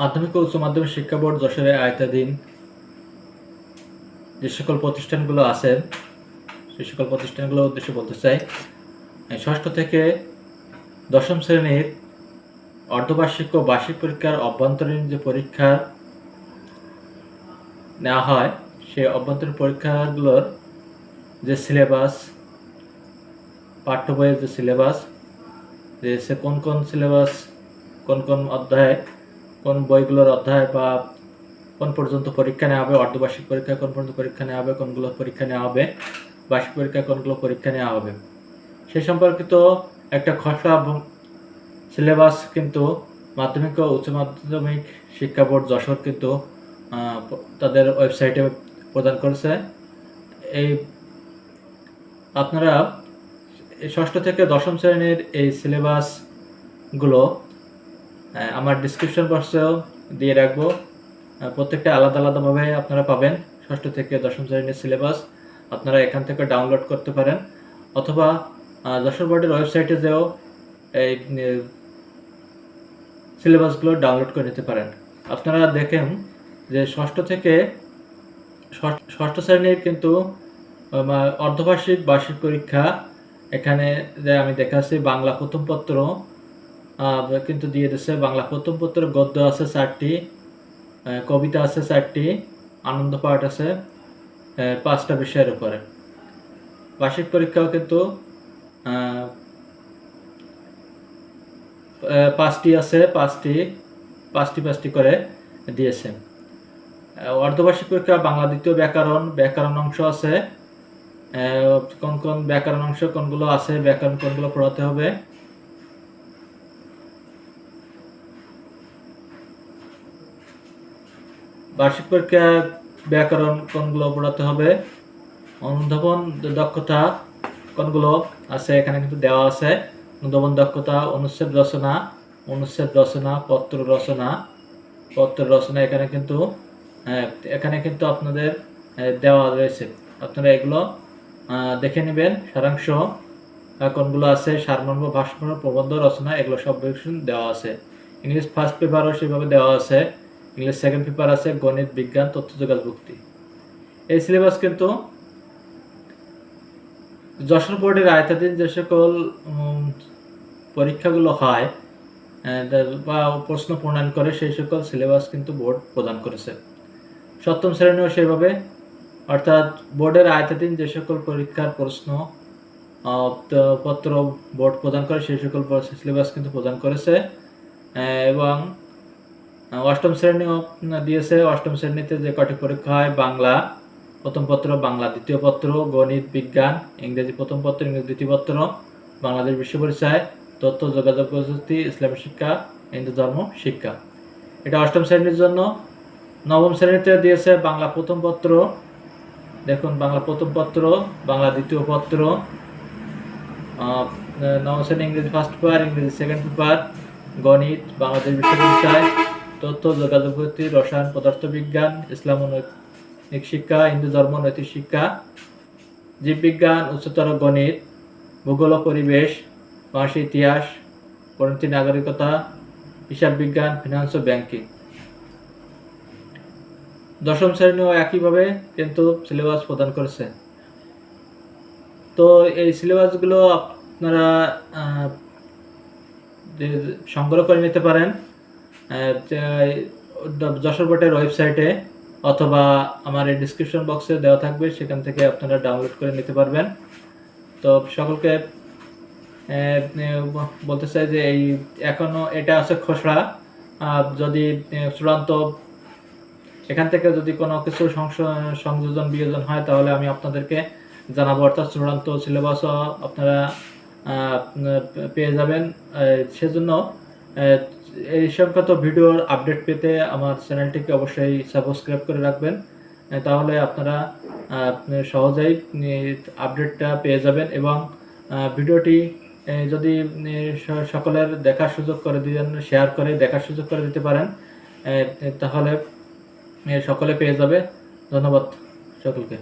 মাধ্যমিক ও উচ্চ মাধ্যমিক শিক্ষা বোর্ড যশোরের আয়তাধীন যে সকল প্রতিষ্ঠানগুলো আছে, সে সকল প্রতিষ্ঠানগুলোর উদ্দেশ্যে বলতে চাই ষষ্ঠ থেকে দশম শ্রেণির অর্ধবার্ষিক ও বার্ষিক পরীক্ষার অভ্যন্তরীণ যে পরীক্ষা নেওয়া হয়, সেই অভ্যন্তরীণ পরীক্ষাগুলোর যে সিলেবাস, পাঠ্য বইয়ের যে সিলেবাস, যে কোন কোন সিলেবাস, কোন কোন অধ্যায় কোন বইগুলোর অধ্যায় বা কোন পর্যন্ত পরীক্ষা নেওয়া হবে, অর্ধবার্ষিক পরীক্ষা কোন পর্যন্ত পরীক্ষা নেওয়া হবে, কোনগুলো পরীক্ষা নেওয়া হবে, বার্ষিক পরীক্ষা কোনগুলো পরীক্ষা নেওয়া হবে। সে সম্পর্কিত একটা খসড়া সিলেবাস কিন্তু মাধ্যমিক ও উচ্চ মাধ্যমিক শিক্ষা বোর্ড যশোর কিন্তু তাদের ওয়েবসাইটে প্রদান করেছে। এই আপনারা ষষ্ঠ থেকে দশম শ্রেণির এই সিলেবাসগুলো আমার ডিসক্রিপশন বক্সেও দিয়ে রাখব। প্রত্যেকটা আলাদা আলাদাভাবে আপনারা পাবেন। ষষ্ঠ থেকে দশম শ্রেণির সিলেবাস আপনারা এখান থেকে ডাউনলোড করতে পারেন। অথবা যশোর বোর্ডের ওয়েবসাইটে যেও এই সিলেবাসগুলো ডাউনলোড করে নিতে পারেন। আপনারা দেখেন যে ষষ্ঠ থেকে ষষ্ঠ- শ্রেণির কিন্তু অর্ধবার্ষিক বার্ষিক পরীক্ষা। এখানে যে আমি দেখাচ্ছি বাংলা প্রথম পত্র কিন্তু দিয়ে দিচ্ছে বাংলা। প্রথম পত্র গদ্য আছে চারটি কবিতা আছে চারটি, আনন্দ পাঠ আছে পাঁচটা বিষয়ের উপরে। বার্ষিক পরীক্ষাও কিন্তু পাঁচটি আছে, পাঁচটি পাঁচটি পাঁচটি করে দিয়েছে। অর্ধবার্ষিক পরীক্ষা, বাংলা দ্বিতীয় ব্যাকরণ ব্যাকরণ অংশ আছে। কোন কোন ব্যাকরণ অংশ, কোনগুলো আছে, ব্যাকরণ কোনগুলো পড়াতে হবে? বার্ষিক পরীক্ষা ব্যাকরণ কোনগুলো পড়াতে হবে? অনুধাবন দক্ষতা কোনগুলো? আছে এখানে কিন্তু দেওয়া আছে। অনুধাবন দক্ষতা অনুচ্ছেদ রচনা অনুচ্ছেদ রচনা পত্র রচনা। পত্র রচনা এখানে কিন্তু আহ, এখানে কিন্তু আপনাদের দেওয়া রয়েছে। আপনারা এগুলো দেখে নেবেন। সারাংশ কোনগুলো আছে? সারমর্ম ভাষণ প্রবন্ধ রচনা এগুলো সব দেওয়া আছে। ইংলিশ ফার্স্ট পেপারও সেভাবে দেওয়া আছে। ইংলিশ সেকেন্ড পেপার আছে, গণিত, বিজ্ঞান, তথ্য যোগাযোগ ভুক্তি। এই সিলেবাস কিন্তু যশোর বোর্ডের আয়তাধীন যে সকল পরীক্ষাগুলো হয় বা প্রশ্ন প্রণয়ন করে, সেই সকল সিলেবাস কিন্তু বোর্ড প্রদান করেছে। সপ্তম শ্রেণীও সেভাবে অর্থাৎ বোর্ডের আয়তাধীন যে সকল পরীক্ষার প্রশ্ন পত্র বোর্ড প্রদান করে, সেই সকল সিলেবাস কিন্তু প্রদান করেছে এবং অষ্টম শ্রেণীও উম, দিয়েছে অষ্টম শ্রেণীতে যে কটি পরীক্ষা হয় বাংলা প্রথম পত্র বাংলা দ্বিতীয় পত্র গণিত বিজ্ঞান ইংরেজি প্রথম পত্র ইংরেজি দ্বিতীয় পত্র বাংলাদেশ বিশ্ব পরিচয় তথ্য যোগাযোগ প্রযুক্তি ইসলামী শিক্ষা হিন্দু ধর্ম শিক্ষা। এটা অষ্টম শ্রেণির জন্য। নবম শ্রেণীতে দিয়েছে বাংলা প্রথম পত্র। দেখুন বাংলা প্রথম পত্র বাংলা দ্বিতীয় পত্র নবম শ্রেণি ইংরেজি ফার্স্ট পেপার ইংরেজি সেকেন্ড পেপার গণিত বাংলাদেশ বিশ্ব পরিচয় তথ্য, যোগাযোগ প্রযুক্তি রসায়ন, পদার্থবিজ্ঞান ইসলাম নৈতিক শিক্ষা, হিন্দু ধর্ম, নৈতিক শিক্ষা, জীববিজ্ঞান, উচ্চতর গণিত, ভূগোল পরিবেশ বাংলাদেশের ইতিহাস পরিণতি নাগরিকতা, হিসাব বিজ্ঞান ফিনান্স ও ব্যাংকিং দশম শ্রেণীও একইভাবে কিন্তু সিলেবাস প্রদান করেছে। তো এই সিলেবাসগুলো আপনারা সংগ্রহ করে নিতে পারেন। যশোর বোর্ডের ওয়েবসাইটে অথবা আমার এই ডিসক্রিপশন বক্সে দেওয়া থাকবে, সেখান থেকে আপনারা ডাউনলোড করে নিতে পারবেন। তো সকলকে বলতে চাই যে এই, এখনও এটা আছে খসড়া। যদি চূড়ান্ত এখান থেকে যদি কোনো কিছু সংযোজন, বিয়োজন হয়, তাহলে আমি আপনাদেরকে জানাব। অর্থাৎ চূড়ান্ত সিলেবাসও আপনারা পেয়ে যাবেন। সেজন্য এই সংক্রান্ত ভিডিওর আপডেট পেতে আমার চ্যানেলটিকে অবশ্যই সাবস্ক্রাইব করে রাখবেন। তাহলে আপনারা সহজেই আপডেটটা পেয়ে যাবেন এবং ভিডিওটি যদি সকলের দেখার সুযোগ করে দিবেন শেয়ার করে দেখার সুযোগ করে দিতে পারেন তাহলে সকলে পেয়ে যাবে। ধন্যবাদ সকলকে।